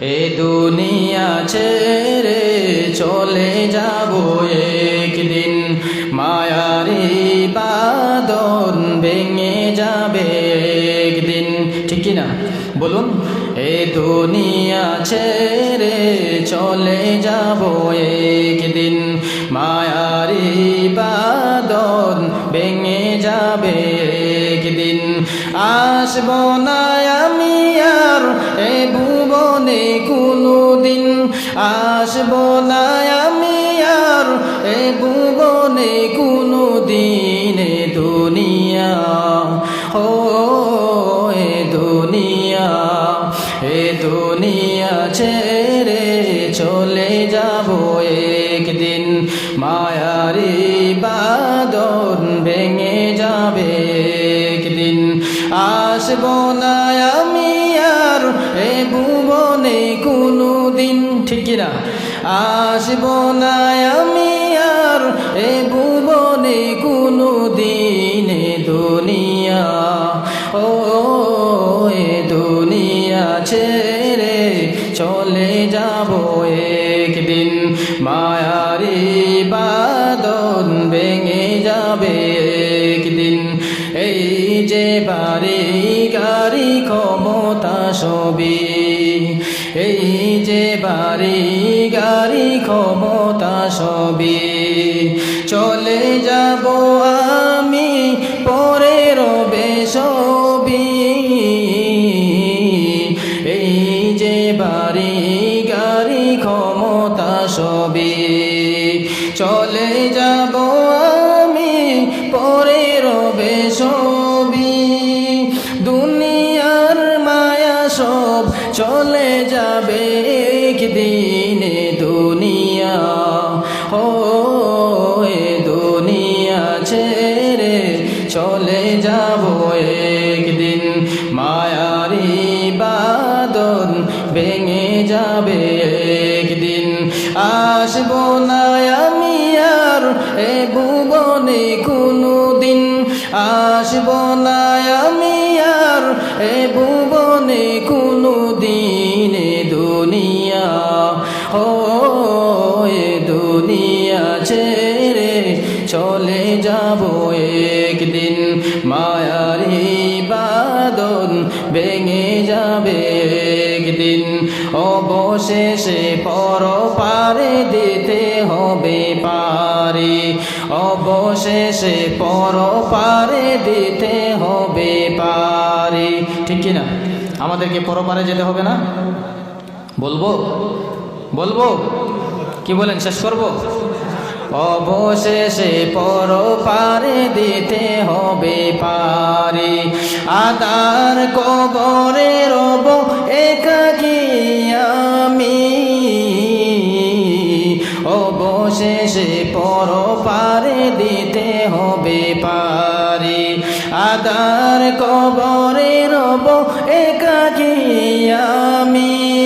এ দুনিয়া ছেড়ে চলে যাব একদিন। মায়ারি বাদন ভেঙে যাবে একদিন। ঠিক না? বলুন, এ দুনিয়া ছেড়ে চলে যাব একদিন আসব না আমি আর এ ভুবনে কোনো দিন আসব না আমি আর এ ভুবনে কোনো দিন এ দুনিয়া। ও, এ দুনিয়া এ দুনিয়া ছেড়ে চলে যাব একদিন। মায়ারি বাদন ভেঙে যাবে আসব না আমি আর এ ভুবনে কোনো দিন ঠিক না আসব না আমি বাড়ি গাড়ি ক্ষমতা সবই এই যে বাড়ি গাড়ি ক্ষমতা সবই চলে যাব আমি পরে রবে সবি। এই যে বাড়ি গাড়ি ক্ষমতা সবই চলে যাব আমি পরে রবে সবই চলে যাবে একদিনে দুনিয়া। ও দুনিয়া ছেড়ে চলে যাব একদিন। মায়ারি বাদন ভেঙে যাবে একদিন। আসব না চলে যাব একদিন। মায়ারি বাদন ভেঙে যাবে একদিন। অবশেষে পর পারে দিতে হবে পারি। অবশেষে পর পারে দিতে হবে পারি। ঠিক কি না আমাদেরকে পরপারে যেতে হবে না? বলব? বলব? কি বলেন? শেষ করব? অবশেষে পর পারে দিতে হবে পারি। আদার কবরে রব একাকি আমি। অবশেষে পর পারে দিতে হবে পারি। আদার কবরে রব একাকি আমি।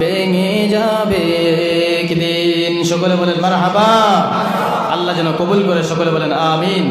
ভেঙে যাবে একদিন। সকলে বলেন মার হাবা আল্লাহ যেন কবুল করে সকলে বলেন আমিন।